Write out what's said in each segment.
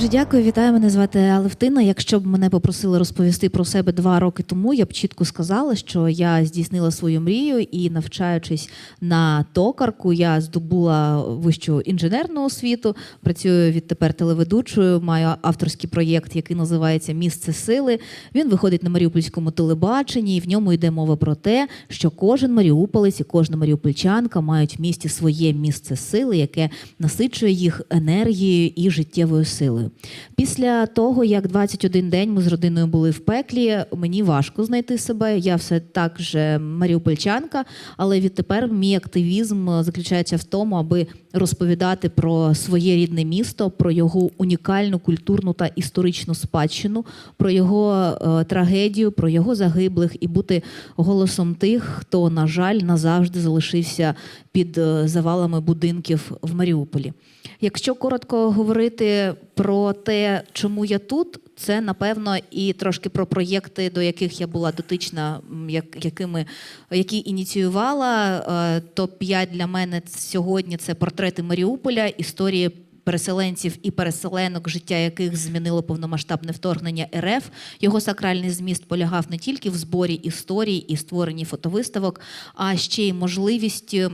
Дуже дякую, вітаю. Мене звати Алевтина. Якщо б мене попросили розповісти про себе два роки тому, я б чітко сказала, що я здійснила свою мрію і, навчаючись на токарку, я здобула вищу інженерну освіту. Працюю відтепер телеведучою. Маю авторський проєкт, який називається Місце сили. Він виходить на Маріупольському телебаченні, і в ньому йде мова про те, що кожен маріуполець і кожна маріупольчанка мають в місті своє місце сили, яке насичує їх енергією і життєвою силою. Після того, як 21 день ми з родиною були в пеклі, мені важко знайти себе. Я все так же маріупольчанка, але відтепер мій активізм е, заключається в тому, аби розповідати про своє рідне місто, про його унікальну культурну та історичну спадщину, про його е, трагедію, про його загиблих і бути голосом тих, хто, на жаль, назавжди залишився під е, завалами будинків в Маріуполі. Якщо коротко говорити про те, чому я тут, це напевно і трошки про проєкти, до яких я була дотична, як, якими, які ініціювала. Е, Топ-5 для мене сьогодні це портрети Маріуполя, історії. Переселенців і переселенок, життя яких змінило повномасштабне вторгнення РФ. Його сакральний зміст полягав не тільки в зборі історій і створенні фотовиставок, а ще й можливістю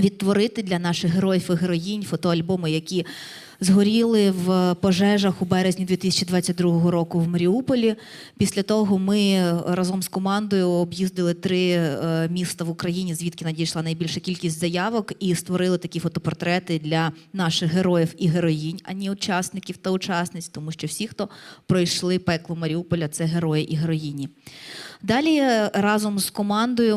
відтворити для наших героїв і героїнь фотоальбоми, які згоріли в пожежах у березні 2022 року в Маріуполі. Після того ми разом з командою об'їздили три е, міста в Україні, звідки надійшла найбільша кількість заявок, і створили такі фотопортрети для наших героїв і героїнь, а не учасників та учасниць, тому що всі, хто пройшли пекло Маріуполя, це герої і героїні. Далі е, разом з командою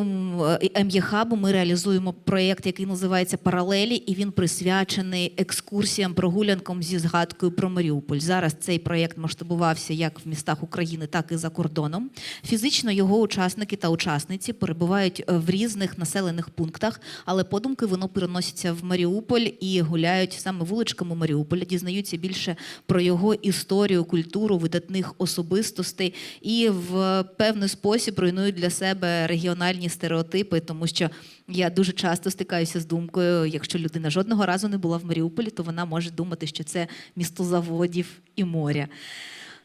е, МЄХабу ми реалізуємо проєкт, який називається Паралелі, і він присвячений екскурсіям, прогулянкам зі згадкою про Маріуполь. Зараз цей проєкт масштабувався як в містах України, так і за кордоном. Фізично його учасники та учасниці перебувають е, в різних населених пунктах, але подумки воно переносяться в Маріуполь і гуляють саме вуличками Маріуполя, дізнаються більше про його історію, культуру, видатних особистостей і в певний спосіб руйнують для себе регіональні стереотипи, тому що я дуже часто стикаюся з думкою, якщо людина жодного разу не була в Маріуполі, то вона може думати, що це місто заводів і моря.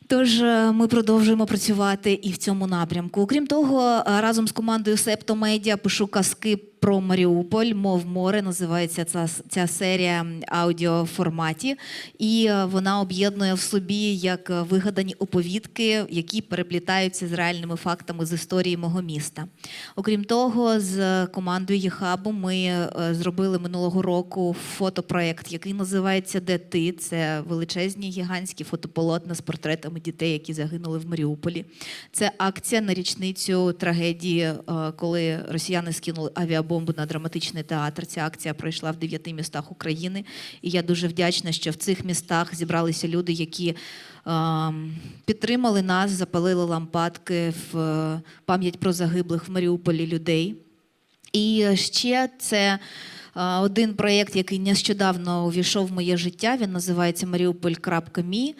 Тож е, ми продовжуємо працювати і в цьому напрямку. Окрім того, е, разом з командою Септо Медіа пишу казки про Маріуполь, мов море. Називається ця, ця серія аудіоформаті, і е, вона об'єднує в собі як е, вигадані оповідки, які переплітаються з реальними фактами з історії мого міста. Окрім того, з командою ЄХАБу ми е, зробили минулого року фотопроект, який називається Де ти? Це величезні гігантські фотополотна з портретами дітей, які загинули в Маріуполі. Це акція на річницю трагедії, коли росіяни скинули авіабомбу на драматичний театр. Ця акція пройшла в дев'яти містах України. І я дуже вдячна, що в цих містах зібралися люди, які ем, підтримали нас, запалили лампадки в е, пам'ять про загиблих в Маріуполі людей. І ще це е, один проєкт, який нещодавно увійшов в моє життя. Він називається Маріуполь.мі.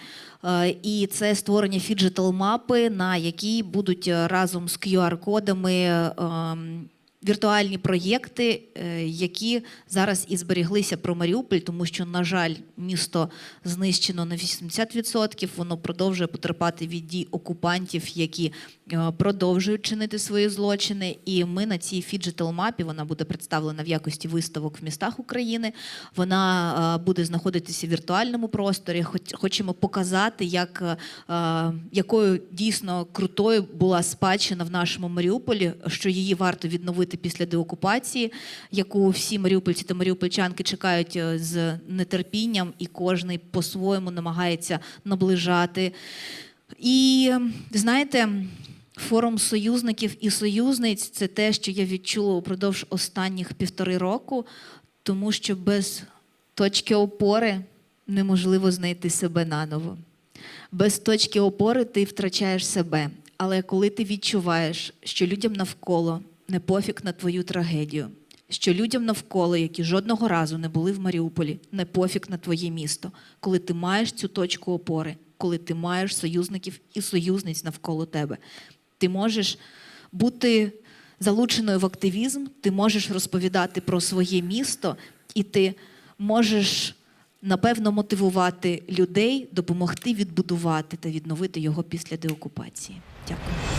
Е, І це створення фіджитал мапи, на якій будуть разом з QR-кодами. Віртуальні проєкти, е, які зараз і зберіглися про Маріуполь, тому що, на жаль, місто знищено на 80%, воно продовжує потерпати від дій окупантів, які е, продовжують чинити свої злочини. І ми на цій фіджитал мапі вона буде представлена в якості виставок в містах України. Вона е, буде знаходитися в віртуальному просторі. Хоч- Хочемо показати, як, якою дійсно крутою була спадщина в нашому Маріуполі, що її варто відновити після деокупації, яку всі маріупольці та маріупольчанки чекають е, з нетерпінням, і кожний по-своєму намагається наближати. І знаєте, форум союзників і союзниць це те, що я відчула упродовж останніх півтори року, тому що без точки опори неможливо знайти себе наново. Без точки опори ти втрачаєш себе. Але коли ти відчуваєш, що людям навколо не пофіг на твою трагедію, що людям навколо, які жодного разу не були в Маріуполі, не пофіг на твоє місто, коли ти маєш цю точку опори, коли ти маєш союзників і союзниць навколо тебе, ти можеш бути залученою в активізм, ти можеш розповідати про своє місто, і ти можеш напевно, мотивувати людей, допомогти відбудувати та відновити його після деокупації. Дякую.